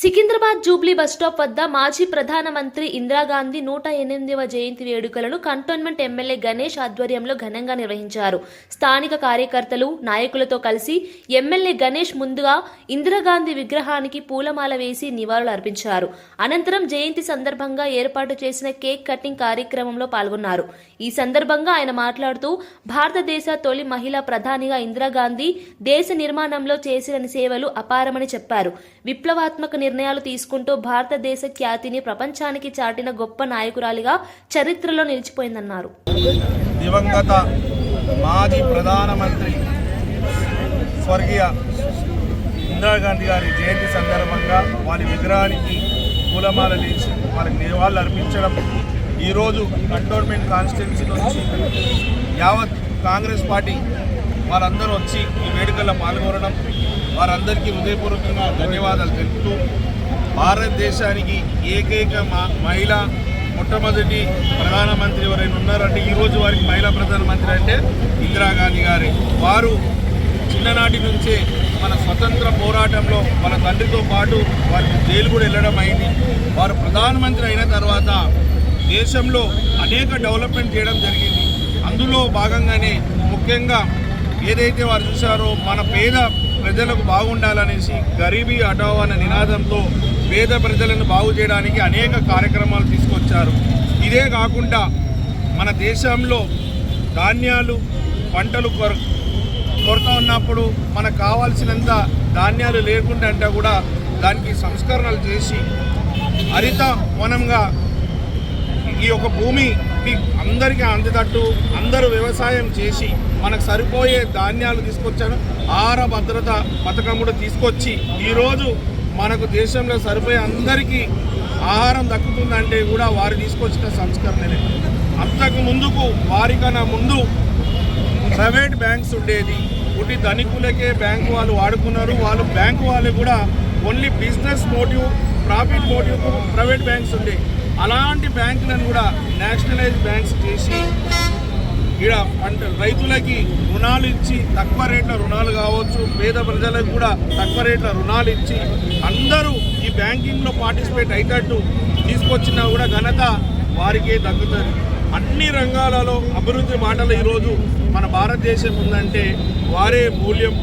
Secunderabad Jubilee bus stop వద్ద మాజీ ప్రధానమంత్రి ఇందిరాగాంధీ నూట ఎనిమిదవ జయంతి వేడుకలను కంటోన్మెంట్ ఎమ్మెల్యే గణేష్ ఆధ్వర్యంలో ఘనంగా నిర్వహించారు. స్థానిక కార్యకర్తలు నాయకులతో కలిసి ఎమ్మెల్యే గణేష్ ముందుగా ఇందిరాగాంధీ విగ్రహానికి పూలమాల వేసి నివాళులు అర్పించారు. అనంతరం జయంతి సందర్భంగా ఏర్పాటు చేసిన కేక్ కటింగ్ కార్యక్రమంలో పాల్గొన్నారు. ఈ సందర్భంగా ఆయన మాట్లాడుతూ భారతదేశ తొలి మహిళా ప్రధానిగా ఇందిరాగాంధీ దేశ నిర్మాణంలో చేసిన సేవలు అపారమని చెప్పారు. విప్లవాత్మక నిర్ణయాలు తీసుకుంటూ భారతదేశ ఖ్యాతిని ప్రపంచానికి చాటిన గొప్ప నాయకురాలిగా చరిత్రలో నిలిచిపోయిందన్నారు. దివంగత మాజీ ప్రధానమంత్రి స్వర్గీయ ఇందిరాగాంధీ గారి జయంతి సందర్భంగా వారి విగ్రహానికి పూలమాలలు లేచి వారికి నివాళులు అర్పించడం ఈరోజు కంటోన్మెంట్ కాన్స్టిట్యున్సీ నుంచి యావత్ కాంగ్రెస్ పార్టీ వారందరూ వచ్చి ఈ వేడుకల్లో పాల్గొనడం. వారందరికీ హృదయపూర్వకంగా ధన్యవాదాలు తెలుపుతూ భారతదేశానికి ఏకైక మహిళ మొట్టమొదటి ప్రధానమంత్రి ఎవరైనా ఉన్నారంటే ఈరోజు వారికి మహిళా ప్రధానమంత్రి అంటే ఇందిరాగాంధీ గారే. వారు చిన్ననాటి నుంచే మన స్వతంత్ర పోరాటంలో వాళ్ళ తండ్రితో పాటు వారికి జైలు కూడా వెళ్ళడం అయింది. వారు ప్రధానమంత్రి అయిన తర్వాత దేశంలో అనేక డెవలప్మెంట్ చేయడం జరిగింది. అందులో భాగంగానే ముఖ్యంగా ఏదైతే వారు చూశారో మన పేద ప్రజలకు బాగుండాలనేసి గరీబీ హటావ్ అనే నినాదంతో పేద ప్రజలను బాగు చేయడానికి అనేక కార్యక్రమాలు తీసుకొచ్చారు. ఇదే కాకుండా మన దేశంలో ధాన్యాలు పంటలు కొర కొరత ఉన్నప్పుడు మనకు కావాల్సినంత ధాన్యాలు లేకుండా అంటే కూడా దానికి సంస్కరణలు చేసి హరిత వనంగా ఈ యొక్క భూమి అందరికీ అందేటట్టు అందరూ వ్యవసాయం చేసి మనకు సరిపోయే ధాన్యాలు తీసుకొచ్చాను ఆహార భద్రత పథకం కూడా తీసుకొచ్చి ఈరోజు మనకు దేశంలో సరిపోయే అందరికీ ఆహారం దక్కుతుందంటే కూడా వారు తీసుకొచ్చిన సంస్కరణలే. అంతకు ముందుకు వారికన్నా ముందు ప్రైవేట్ బ్యాంక్స్ ఉండేది. ఒకటి ధనికులకే బ్యాంకు వాళ్ళు వాడుకున్నారు. వాళ్ళు బ్యాంకు వాళ్ళు కూడా only business motive profit motive private banks ఉండే. అలాంటి బ్యాంకులను కూడా నేషనలైజ్ బ్యాంక్స్ చేసి ఇక్కడ పంట రైతులకి రుణాలు ఇచ్చి తక్కువ రేట్ల రుణాలు కావచ్చు పేద ప్రజలకు కూడా తక్కువ రేట్ల రుణాలు ఇచ్చి అందరూ ఈ బ్యాంకింగ్లో పార్టిసిపేట్ అయ్యేటట్టు తీసుకొచ్చినా కూడా ఘనత వారికే దక్కుతుంది. అన్ని రంగాలలో అభివృద్ధి మాటలు ఈరోజు మన భారతదేశం ఉందంటే వారే మూల్యం.